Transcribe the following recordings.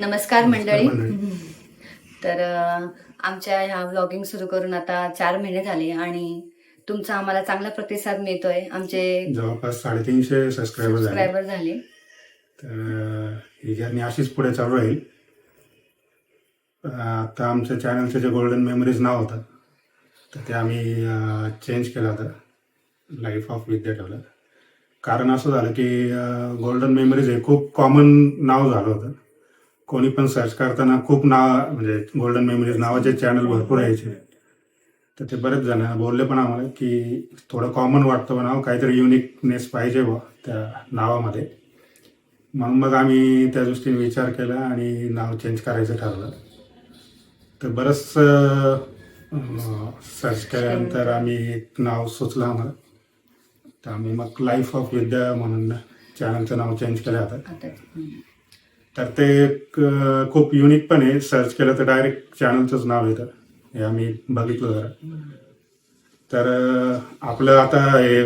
नमस्कार मंडळी. तर आमच्या ह्या व्लॉगिंग सुरू करून आता चार महिने झाले आणि तुमचा आम्हाला चांगला प्रतिसाद मिळतोय. आमचे जवळपास साडेतीनशे सबस्क्रायबर झाले. तर ही अशीच पुढे चालू राहील. आता आमच्या चॅनलचं जे गोल्डन मेमरीज नाव होतं तर ते आम्ही चेंज केलं होतं. लाईफ ऑफ विद्या ठेवलं कारण असं झालं की गोल्डन मेमरीज हे खूप कॉमन नाव झालं होतं. कोणी पण सर्च करताना खूप नाव म्हणजे गोल्डन मेमरीज नावाचे चॅनल भरपूर यायचे तर ते बरेच जण बोलले पण आम्हाला की थोडं कॉमन वाटतं बा नाव काहीतरी युनिकनेस पाहिजे व त्या नावामध्ये. म्हणून मग आम्ही त्या दृष्टीने विचार केला आणि नाव चेंज करायचं ठरलं. तर बरंच सर्च केल्यानंतर आम्ही एक नाव सुचलं आम्हाला. तर आम्ही मग लाईफ ऑफ विद्या म्हणून चॅनलचं नाव चेंज केलं आता. तर ते खूप युनिक पण आहे. सर्च केलं तर डायरेक्ट चॅनलचंच नाव येतं हे आम्ही बघितलं जरा. तर आपलं आता हे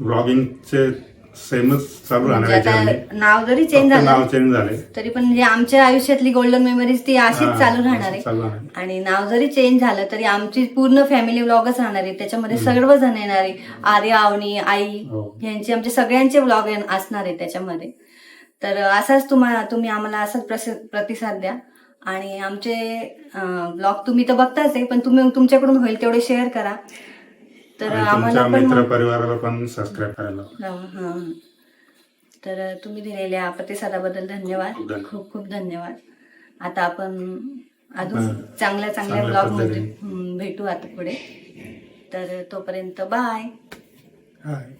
ब्लॉगिंगचे सेमच चालू राहणार म्हणजे नाव जरी चेंज फक्त नाव झालं चेंज झाले तरी पण म्हणजे आमच्या आयुष्यातली गोल्डन मेमरीज ती अशीच चालू राहणार आहे. आणि नाव जरी चेंज झालं तरी आमची पूर्ण फॅमिली व्लॉगच राहणार आहे. त्याच्यामध्ये सर्वजण येणार आहे. आर्या आवनी आई हो. यांचे आमचे सगळ्यांचे व्लॉग असणार आहे त्याच्यामध्ये. तर असाच तुम्हाला तुम्ही आम्हाला असाच प्रसि- प्रतिसाद द्या आणि आमचे ब्लॉग तुम्ही तर बघताच आहे पण तुम्ही तुमच्याकडून होईल तेवढे शेअर करा तर आम्हाला मित्र परिवाराला पण सबस्क्राईब करायला. तर तुम्ही दिलेल्या प्रतिसादाबद्दल धन्यवाद. खूप खूप धन्यवाद आता आपण अजून. चांगल्या चांगल्या ब्लॉगमध्ये भेटू आता पुढे तर तोपर्यंत बाय हाय